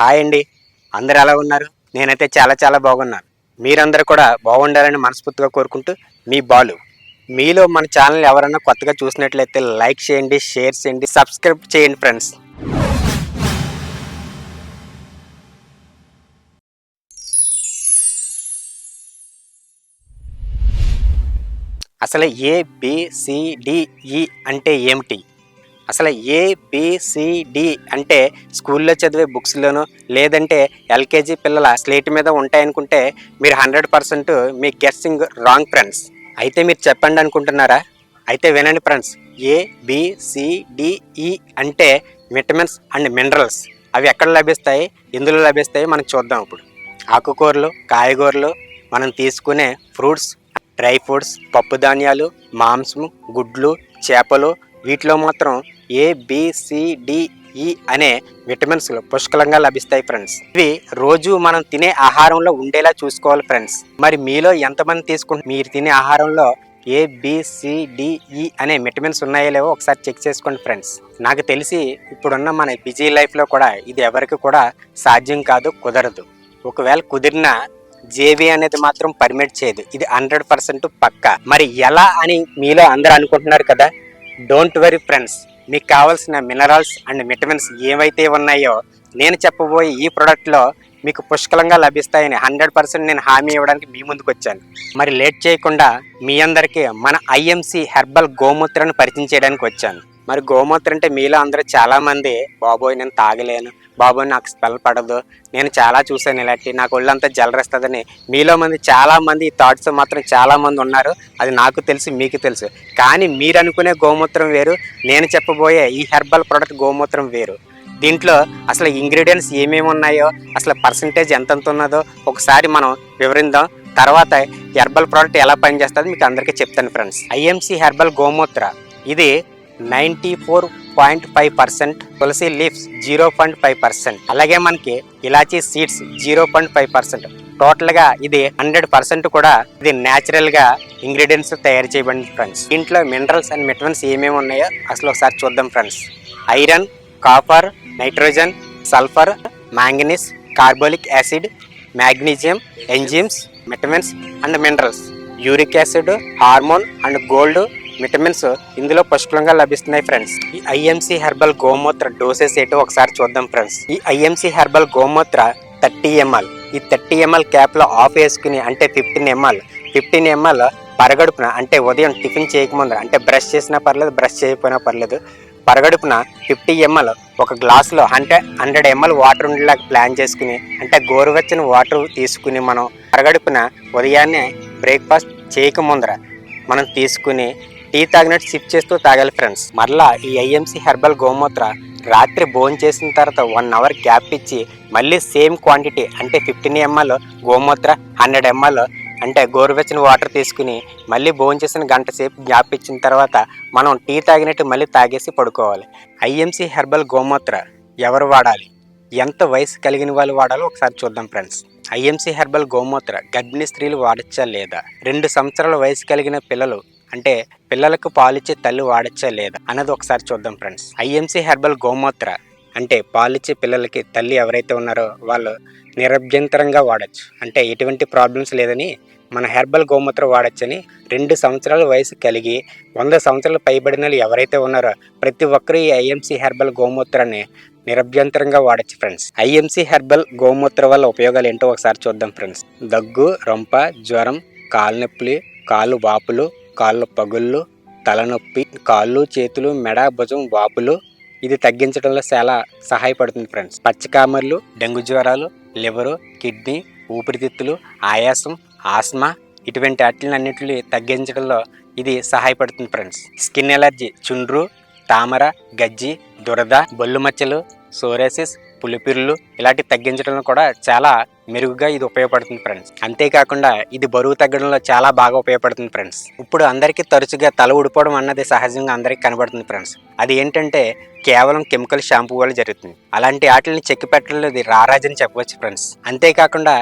Hi అండి. అందరు ఎలా ఉన్నారు? నేనైతే చాలా చాలా బాగున్నాను. మీరందరూ కూడా బాగుండాలని మనస్ఫూర్తిగా కోరుకుంటూ మీ బాలు. మీలో మన ఛానల్ ఎవరైనా కొత్తగా చూసినట్లయితే లైక్ చేయండి షేర్ చేయండి సబ్స్క్రైబ్ చేయండి ఫ్రెండ్స్. అసలు ఏ అంటే ఏమిటి? అసలు ఏ బిసిడి అంటే స్కూల్లో చదివే బుక్స్లోనో లేదంటే ఎల్కేజీ పిల్లల స్లేట్ మీద ఉంటాయనుకుంటే మీరు హండ్రెడ్ పర్సెంట్ మీ గెస్సింగ్ రాంగ్ ఫ్రెండ్స్. అయితే మీరు చెప్పండి అనుకుంటున్నారా? అయితే వినండి friends. A B C D E అంటే విటమిన్స్ అండ్ మినరల్స్. అవి ఎక్కడ లభిస్తాయి? ఎందులో లభిస్తాయి? మనం చూద్దాం ఇప్పుడు. ఆకుకూరలు కాయగూరలు మనం తీసుకునే ఫ్రూట్స్ డ్రై ఫ్రూట్స్ పప్పు ధాన్యాలు మాంసం గుడ్లు చేపలు వీటిలో మాత్రం ఏ e అనే విటమిన్స్ పుష్కలంగా లభిస్తాయి ఫ్రెండ్స్ ఇవి రోజు మనం తినే ఆహారంలో ఉండేలా చూసుకోవాలి ఫ్రెండ్స్ మరి మీలో ఎంతమంది తీసుకుంటు మీరు తినే ఆహారంలో ఏ e అనే విటమిన్స్ ఉన్నాయో లేవో ఒకసారి చెక్ చేసుకోండి ఫ్రెండ్స్ నాకు తెలిసి ఇప్పుడున్న మన బిజీ లైఫ్లో కూడా ఇది ఎవరికి కూడా సాధ్యం కాదు కుదరదు. ఒకవేళ కుదిరినా జేబీ అనేది మాత్రం పర్మిట్ చేయదు. ఇది హండ్రెడ్ పర్సెంట్ పక్క. మరి ఎలా అని మీలో అందరూ అనుకుంటున్నారు కదా? డోంట్ వెరీ ఫ్రెండ్స్ మీకు కావాల్సిన మినరల్స్ అండ్ విటమిన్స్ ఏవైతే ఉన్నాయో నేను చెప్పబోయే ఈ ప్రోడక్ట్లో మీకు పుష్కలంగా లభిస్తాయని హండ్రెడ్ పర్సెంట్ నేను హామీ ఇవ్వడానికి మీ ముందుకు వచ్చాను. మరి లేట్ చేయకుండా మీ అందరికీ మన ఐఎంసి హెర్బల్ గోమూత్రాన్ని పరిచయం చేయడానికి వచ్చాను. మరి గోమూత్రం అంటే మీలో అందరూ చాలామంది బాబోయ్ నేను తాగలేను. బాబోయ్ నాకు స్మెల్ పడదు. నేను చాలా చూశాను ఇలాంటి నాకు ఒళ్ళంతా జలరేస్తుందని. మీలో మంది చాలామంది ఈ థాట్స్ మాత్రం చాలామంది ఉన్నారు. అది నాకు తెలుసు మీకు తెలుసు. కానీ మీరు అనుకునే గోమూత్రం వేరు. నేను చెప్పబోయే ఈ హెర్బల్ ప్రోడక్ట్ గోమూత్రం వేరు. దీంట్లో అసలు ఇంగ్రీడియంట్స్ ఏమేమి ఉన్నాయో అసలు పర్సంటేజ్ ఎంతెంత ఉన్నదో ఒకసారి మనం వివరిందాం తర్వాత హెర్బల్ ప్రోడక్ట్ ఎలా పనిచేస్తుందో మీకు అందరికీ చెప్తాను ఫ్రెండ్స్. ఐఎంసి హెర్బల్ గోమూత్ర. ఇది ninety four point five percent tulsi leaves zero point five percent అలాగే మనకి elaichi seeds zero point five percent. టోటల్గా ఇది హండ్రెడ్ పర్సెంట్ కూడా ఇది న్యాచురల్గా ఇంగ్రీడియంట్స్ తయారు చేయబడింది ఫ్రెండ్స్. దీంట్లో మినరల్స్ అండ్ విటమిన్స్ ఏమేమి ఉన్నాయో అసలు ఒకసారి చూద్దాం friends. Iron copper nitrogen sulphur manganese carbolic acid magnesium enzymes vitamins and minerals. Uric acid hormone and gold vitamins ఇందులో పుష్కలంగా లభిస్తున్నాయి ఫ్రెండ్స్ ఈ ఐఎంసి హెర్బల్ గోమూత్ర డోసెస్ ఏంటో ఒకసారి చూద్దాం ఫ్రెండ్స్ ఈ ఐఎంసి హెర్బల్ గోమూత్ర థర్టీ ఎంఎల్. ఈ థర్టీ ఎంఎల్ క్యాప్లో ఆఫ్ వేసుకుని అంటే ఫిఫ్టీన్ ఎంఎల్. ఫిఫ్టీన్ ఎంఎల్ పరగడుపున అంటే ఉదయం టిఫిన్ చేయకముందు అంటే బ్రష్ చేసినా పర్లేదు బ్రష్ చేయకపోయినా పర్లేదు పరగడుపున ఫిఫ్టీ ఎంఎల్ ఒక గ్లాసులో అంటే హండ్రెడ్ ఎంఎల్ వాటర్ ఉండేలాగా ప్లాన్ చేసుకుని అంటే గోరువెచ్చని వాటర్ తీసుకుని మనం పరగడుపున ఉదయాన్నే బ్రేక్ఫాస్ట్ చేయకముందర మనం తీసుకుని టీ తాగినట్టు సిప్ చేస్తూ తాగాలి ఫ్రెండ్స్ మరలా ఈ ఐఎంసి హెర్బల్ గోమూత్ర రాత్రి భోజనం చేసిన తర్వాత వన్ అవర్ గ్యాప్ ఇచ్చి మళ్ళీ సేమ్ క్వాంటిటీ అంటే ఫిఫ్టీన్ ఎంఎల్ గోమూత్ర హండ్రెడ్ ఎంఎల్ అంటే గోరువెచ్చని వాటర్ తీసుకుని మళ్ళీ భోజనం చేసిన గంట సేపు గ్యాప్ ఇచ్చిన తర్వాత మనం టీ తాగినట్టు మళ్ళీ తాగేసి పడుకోవాలి. ఐఎంసి హెర్బల్ గోమూత్ర ఎవరు వాడాలి? ఎంత వయసు కలిగిన వాళ్ళు వాడాలో ఒకసారి చూద్దాం ఫ్రెండ్స్ ఐఎంసి హెర్బల్ గోమూత్ర గర్భిణీ స్త్రీలు వాడచ్చా లేదా? రెండు సంవత్సరాల వయసు కలిగిన పిల్లలు అంటే పిల్లలకు పాలిచ్చే తల్లి వాడచ్చా లేదా అన్నది ఒకసారి చూద్దాం ఫ్రెండ్స్. ఐఎంసి హెర్బల్ గోమూత్ర అంటే పాలిచ్చే పిల్లలకి తల్లి ఎవరైతే ఉన్నారో వాళ్ళు నిరభ్యంతరంగా వాడచ్చు. అంటే ఎటువంటి ప్రాబ్లమ్స్ లేదని మన హెర్బల్ గోమూత్ర వాడచ్చని రెండు సంవత్సరాల వయసు కలిగి వంద సంవత్సరాలు పైబడిన వాళ్ళు ఎవరైతే ఉన్నారో ప్రతి ఒక్కరూ ఈ ఐఎంసి హెర్బల్ గోమూత్రాన్ని నిరభ్యంతరంగా వాడచ్చు ఫ్రెండ్స్. ఐఎంసి హెర్బల్ గోమూత్ర వల్ల ఉపయోగాలు ఏంటో ఒకసారి చూద్దాం ఫ్రెండ్స్. దగ్గు రొంప జ్వరం కాలు నొప్పులు కాలు వాపులు కాళ్ళు పగుళ్ళు తలనొప్పి కాళ్ళు చేతులు మెడ భుజం వాపులు. ఇది తగ్గించడంలో చాలా సహాయపడుతుంది ఫ్రెండ్స్ పచ్చికామర్లు డెంగ్యూ జ్వరాలు లివరు కిడ్నీ ఊపిరితిత్తులు ఆయాసం ఆస్మా ఇటువంటి వాటిని తగ్గించడంలో ఇది సహాయపడుతుంది ఫ్రెండ్స్ స్కిన్ ఎలర్జీ చుండ్రు తామర గజ్జి దురద బొల్లు మచ్చలు సోరేసిస్ పులిపిర్లు ఇలాంటి తగ్గించడంలో కూడా చాలా మెరుగుగా ఇది ఉపయోగపడుతుంది ఫ్రెండ్స్ అంతేకాకుండా ఇది బరువు తగ్గడంలో చాలా బాగా ఉపయోగపడుతుంది ఫ్రెండ్స్ ఇప్పుడు అందరికీ తరచుగా తల ఊడిపోవడం అన్నది సహజంగా అందరికీ కనబడుతుంది ఫ్రెండ్స్ అది ఏంటంటే కేవలం కెమికల్ షాంపూ వల్ల జరుగుతుంది. అలాంటి వాటిని చెక్కి పెట్టడంలో రారాజని చెప్పవచ్చు ఫ్రెండ్స్ అంతేకాకుండా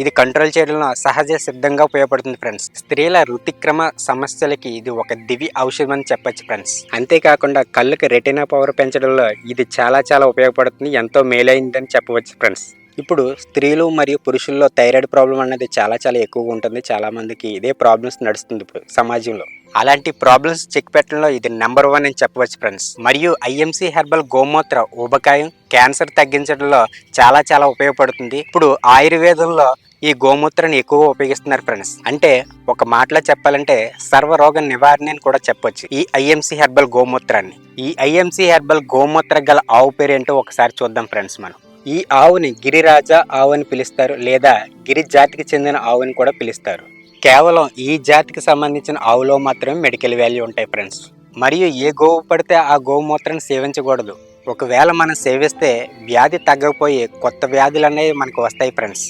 ఇది కంట్రోల్ చేయడంలో సహజ సిద్ధంగా ఉపయోగపడుతుంది ఫ్రెండ్స్. స్త్రీల రుతిక్రమ సమస్యలకి ఇది ఒక దివి ఔషధం అని చెప్పచ్చు ఫ్రెండ్స్. అంతేకాకుండా కళ్ళకి రెటినా పవర్ పెంచడంలో ఇది చాలా చాలా ఉపయోగపడుతుంది ఎంతో మేలైందని చెప్పవచ్చు ఫ్రెండ్స్. ఇప్పుడు స్త్రీలు మరియు పురుషుల్లో థైరాయిడ్ ప్రాబ్లం అనేది చాలా చాలా ఎక్కువగా ఉంటుంది చాలా మందికి ఇదే ప్రాబ్లమ్స్ నడుస్తుంది ఇప్పుడు సమాజంలో. అలాంటి ప్రాబ్లమ్స్ చెక్ పెట్టడంలో ఇది నెంబర్ వన్ అని చెప్పవచ్చు ఫ్రెండ్స్. మరియు ఐఎంసీ హెర్బల్ గోమూత్ర ఊబకాయం క్యాన్సర్ తగ్గించడంలో చాలా చాలా ఉపయోగపడుతుంది. ఇప్పుడు ఆయుర్వేదంలో ఈ గోమూత్రాన్ని ఎక్కువగా ఉపయోగిస్తున్నారు ఫ్రెండ్స్ అంటే ఒక మాటలో చెప్పాలంటే సర్వరోగ నివారణ అని కూడా చెప్పొచ్చు. ఈ ఐఎంసీ హెర్బల్ గోమూత్రాన్ని. ఈ ఐఎంసీ హెర్బల్ గోమూత్ర గల ఆవు పేరు ఏంటో ఒకసారి చూద్దాం ఫ్రెండ్స్ మనం. ఈ ఆవుని గిరిరాజా ఆవు అని పిలుస్తారు లేదా గిరి జాతికి చెందిన ఆవు అని కూడా పిలుస్తారు. కేవలం ఈ జాతికి సంబంధించిన ఆవులో మాత్రమే మెడికల్ వాల్యూ ఉంటాయి ఫ్రెండ్స్ మరియు ఏ గోవు పడితే ఆ గోమూత్రాన్ని సేవించకూడదు. ఒకవేళ మనం సేవిస్తే వ్యాధి తగ్గకపోయి కొత్త వ్యాధులు అనేవి మనకు వస్తాయి ఫ్రెండ్స్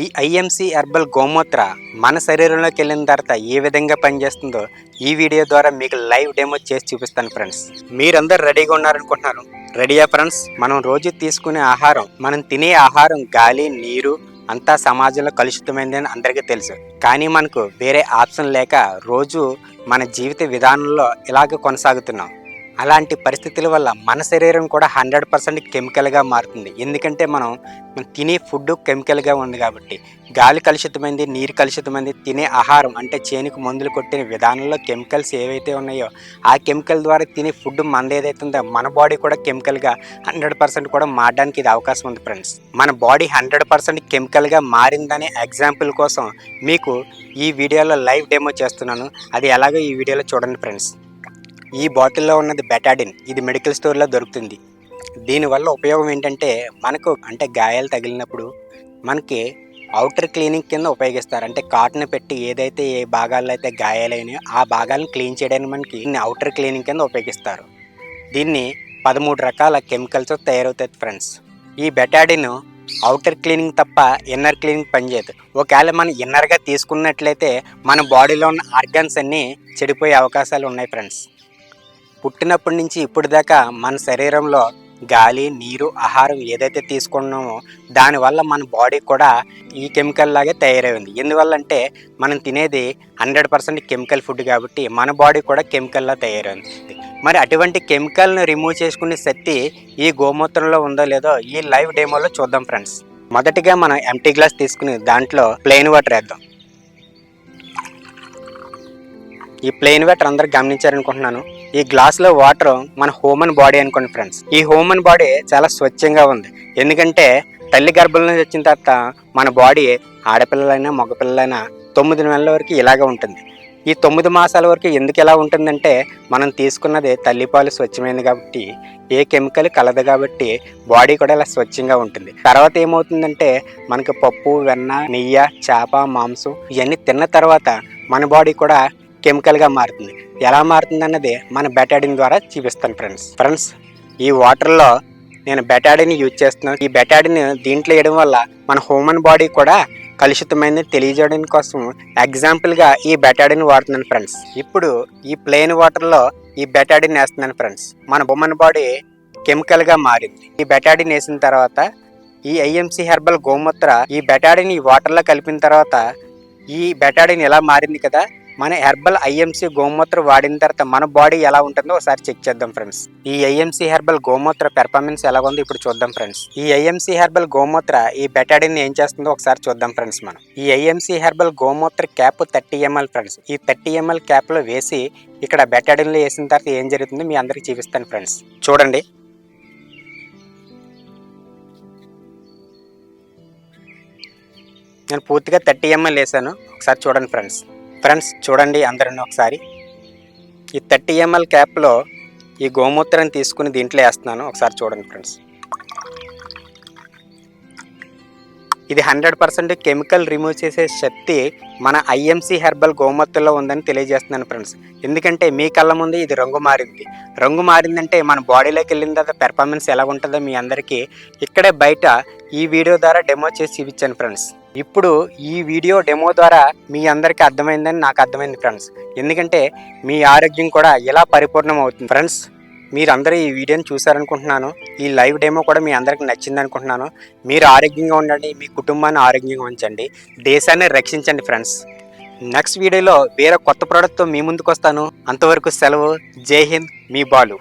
ఈ ఐఎంసీ హెర్బల్ గోమూత్ర మన శరీరంలోకి వెళ్ళిన తర్వాత ఏ విధంగా పనిచేస్తుందో ఈ వీడియో ద్వారా మీకు లైవ్ డెమో చేసి చూపిస్తాను ఫ్రెండ్స్ మీరందరూ రెడీగా ఉన్నారనుకుంటున్నారు. రెడీయా ఫ్రెండ్స్ మనం రోజు తీసుకునే ఆహారం మనం తినే ఆహారం గాలి నీరు అంతా సమాజంలో కలుషితమైందని అందరికీ తెలుసు. కానీ మనకు వేరే ఆప్షన్ లేక రోజు మన జీవిత విధానంలో ఇలాగ కొనసాగుతున్నాం. అలాంటి పరిస్థితుల వల్ల మన శరీరం కూడా హండ్రెడ్ పర్సెంట్ కెమికల్గా మారుతుంది. ఎందుకంటే మనం తినే ఫుడ్ కెమికల్గా ఉంది కాబట్టి గాలి కలుషితమైంది నీరు కలుషితమైంది తినే ఆహారం అంటే చేనుకు మందులు కొట్టిన విధానంలో కెమికల్స్ ఏవైతే ఉన్నాయో ఆ కెమికల్ ద్వారా తినే ఫుడ్ మనది ఏదైతే ఉందో మన బాడీ కూడా కెమికల్గా హండ్రెడ్ పర్సెంట్ కూడా మారడానికి ఇది అవకాశం ఉంది ఫ్రెండ్స్. మన బాడీ హండ్రెడ్ పర్సెంట్ కెమికల్గా మారిందనే ఎగ్జాంపుల్ కోసం మీకు ఈ వీడియోలో లైవ్ డెమో చేస్తున్నాను. అది ఎలాగో ఈ వీడియోలో చూడండి ఫ్రెండ్స్. ఈ బాటిల్లో ఉన్నది బెటాడిన్. ఇది మెడికల్ స్టోర్లో దొరుకుతుంది. దీనివల్ల ఉపయోగం ఏంటంటే మనకు అంటే గాయాలు తగిలినప్పుడు మనకి అవుటర్ క్లీనింగ్ కింద ఉపయోగిస్తారు. అంటే కాటన్ పెట్టి ఏదైతే ఏ భాగాల్లో అయితే గాయాలైనాయో ఆ భాగాలను క్లీన్ చేయడానికి మనకి దీన్ని అవుటర్ క్లీనింగ్ కింద ఉపయోగిస్తారు. దీన్ని పదమూడు రకాల కెమికల్స్ తయారవుతాయి ఫ్రెండ్స్. ఈ బెటాడిన్ అవుటర్ క్లీనింగ్ తప్ప ఇన్నర్ క్లీనింగ్ పనిచేయదు ఒకవేళ మనం ఇన్నర్గా తీసుకున్నట్లయితే మన బాడీలో ఉన్న ఆర్గన్స్ అన్నీ చెడిపోయే అవకాశాలు ఉన్నాయి ఫ్రెండ్స్. పుట్టినప్పటి నుంచి ఇప్పుడు దాకా మన శరీరంలో గాలి నీరు ఆహారం ఏదైతే తీసుకున్నామో దానివల్ల మన బాడీ కూడా ఈ కెమికల్ లాగే తయారైంది. ఎందువల్ల అంటే మనం తినేది హండ్రెడ్ పర్సెంట్ కెమికల్ ఫుడ్ కాబట్టి మన బాడీ కూడా కెమికల్లా తయారైంది. మరి అటువంటి కెమికల్ను రిమూవ్ చేసుకునే శక్తి ఈ గోమూత్రంలో ఉందో లేదో ఈ లైవ్ డెమోలో చూద్దాం ఫ్రెండ్స్. మొదటిగా మనం ఎంటీ గ్లాస్ తీసుకుని దాంట్లో ప్లెయిన్ వాటర్ వేద్దాం. ఈ ప్లెయిన్ వాటర్ అందరు గమనించారనుకుంటున్నాను. ఈ గ్లాస్లో వాటర్ మన హ్యూమన్ బాడీ అనుకోండి ఫ్రెండ్స్ ఈ హ్యూమన్ బాడీ చాలా స్వచ్ఛంగా ఉంది. ఎందుకంటే తల్లి గర్భం నుంచి వచ్చిన తర్వాత మన బాడీ ఆడపిల్లలైనా మగపిల్లలైనా తొమ్మిది నెలల వరకు ఇలాగే ఉంటుంది. ఈ తొమ్మిది మాసాల వరకు ఎందుకు ఎలా ఉంటుందంటే మనం తీసుకున్నది తల్లిపాలు స్వచ్ఛమైనది కాబట్టి ఏ కెమికల్ కలదు కాబట్టి బాడీ కూడా ఇలా స్వచ్ఛంగా ఉంటుంది. తర్వాత ఏమవుతుందంటే మనకి పప్పు వెన్న నెయ్యి చేప మాంసం ఇవన్నీ తిన్న తర్వాత మన బాడీ కూడా కెమికల్గా మారుతుంది. ఎలా మారుతుంది అన్నది మన బెటాడిన్ ద్వారా చూపిస్తాను ఫ్రెండ్స్ ఫ్రెండ్స్ ఈ వాటర్లో నేను బెటాడిన్ యూజ్ చేస్తున్నాను. ఈ బెటాడిన్ దీంట్లో వేయడం వల్ల మన హ్యూమన్ బాడీ కూడా కలుషితమైంది తెలియజేయడం కోసం ఎగ్జాంపుల్గా ఈ బెటాడిన్ వాడుతున్నాను ఫ్రెండ్స్ ఇప్పుడు ఈ ప్లెయిన్ వాటర్లో ఈ బెటాడిన్ వేస్తున్నాను ఫ్రెండ్స్ మన హ్యూమన్ బాడీ కెమికల్గా మారింది. ఈ బెటాడిన్ వేసిన తర్వాత ఈ ఐఎంసి హెర్బల్ గోమూత్ర ఈ బెటాడిన్ ఈ వాటర్లో కలిపిన తర్వాత ఈ బెటాడిన్ ఎలా మారింది కదా? మన హెర్బల్ ఐఎంసీ గోమూత్ర వాడిన తర్వాత మన బాడీ ఎలా ఉంటుందో ఒకసారి చెక్ చేద్దాం ఫ్రెండ్స్. ఈ ఐఎంసీ హెర్బల్ గోమూత్ర పెర్ఫార్మెన్స్ ఎలా ఉందో ఇప్పుడు చూద్దాం ఫ్రెండ్స్. ఈ ఐఎంసీ హెర్బల్ గోమూత్ర ఈ బెటాడిన్ ఏం చేస్తుందో ఒకసారి చూద్దాం ఫ్రెండ్స్ మనం. ఈ ఐఎంసీ హెర్బల్ గోమూత్ర క్యాప్ థర్టీ ఎంఎల్ ఫ్రెండ్స్. ఈ థర్టీ ఎంఎల్ క్యాప్లో వేసి ఇక్కడ బెటాడిన్లో వేసిన తర్వాత ఏం జరుగుతుందో మీ అందరికి చూపిస్తాను ఫ్రెండ్స్. చూడండి. నేను పూర్తిగా థర్టీ ఎంఎల్ వేసాను. ఒకసారి చూడండి ఫ్రెండ్స్. ఫ్రెండ్స్ చూడండి అందరిని ఒకసారి. ఈ థర్టీ ఎంఎల్ క్యాప్లో ఈ గోమూత్రాన్ని తీసుకుని దీంట్లో వేస్తున్నాను. ఒకసారి చూడండి ఫ్రెండ్స్ ఇది హండ్రెడ్ పర్సెంట్ కెమికల్ రిమూవ్ చేసే శక్తి మన ఐఎంసీ హెర్బల్ గోమత్తులో ఉందని తెలియజేస్తున్నాను ఫ్రెండ్స్. ఎందుకంటే మీ కళ్ళ ముందు ఇది రంగు మారింది. రంగు మారిందంటే మన బాడీలోకి వెళ్ళిన తర్వాత పెర్ఫార్మెన్స్ ఎలా ఉంటుందో మీ అందరికీ ఇక్కడే బయట ఈ వీడియో ద్వారా డెమో చేసి చూపించాను ఫ్రెండ్స్. ఇప్పుడు ఈ వీడియో డెమో ద్వారా మీ అందరికీ అర్థమైందని నాకు అర్థమైంది ఫ్రెండ్స్. ఎందుకంటే మీ ఆరోగ్యం కూడా ఎలా పరిపూర్ణం అవుతుంది ఫ్రెండ్స్? మీరందరూ ఈ వీడియోని చూసారనుకుంటున్నాను ఈ లైవ్ డెమో కూడా మీ అందరికి నచ్చింది అనుకుంటున్నాను మీరు ఆరోగ్యంగా ఉండండి మీ కుటుంబాన్ని ఆరోగ్యంగా ఉంచండి దేశాన్ని రక్షించండి ఫ్రెండ్స్. నెక్స్ట్ వీడియోలో వేరే కొత్త ప్రోడక్ట్తో మీ ముందుకు వస్తాను అంతవరకు సెలవు. జై హింద్ మీ బాలు.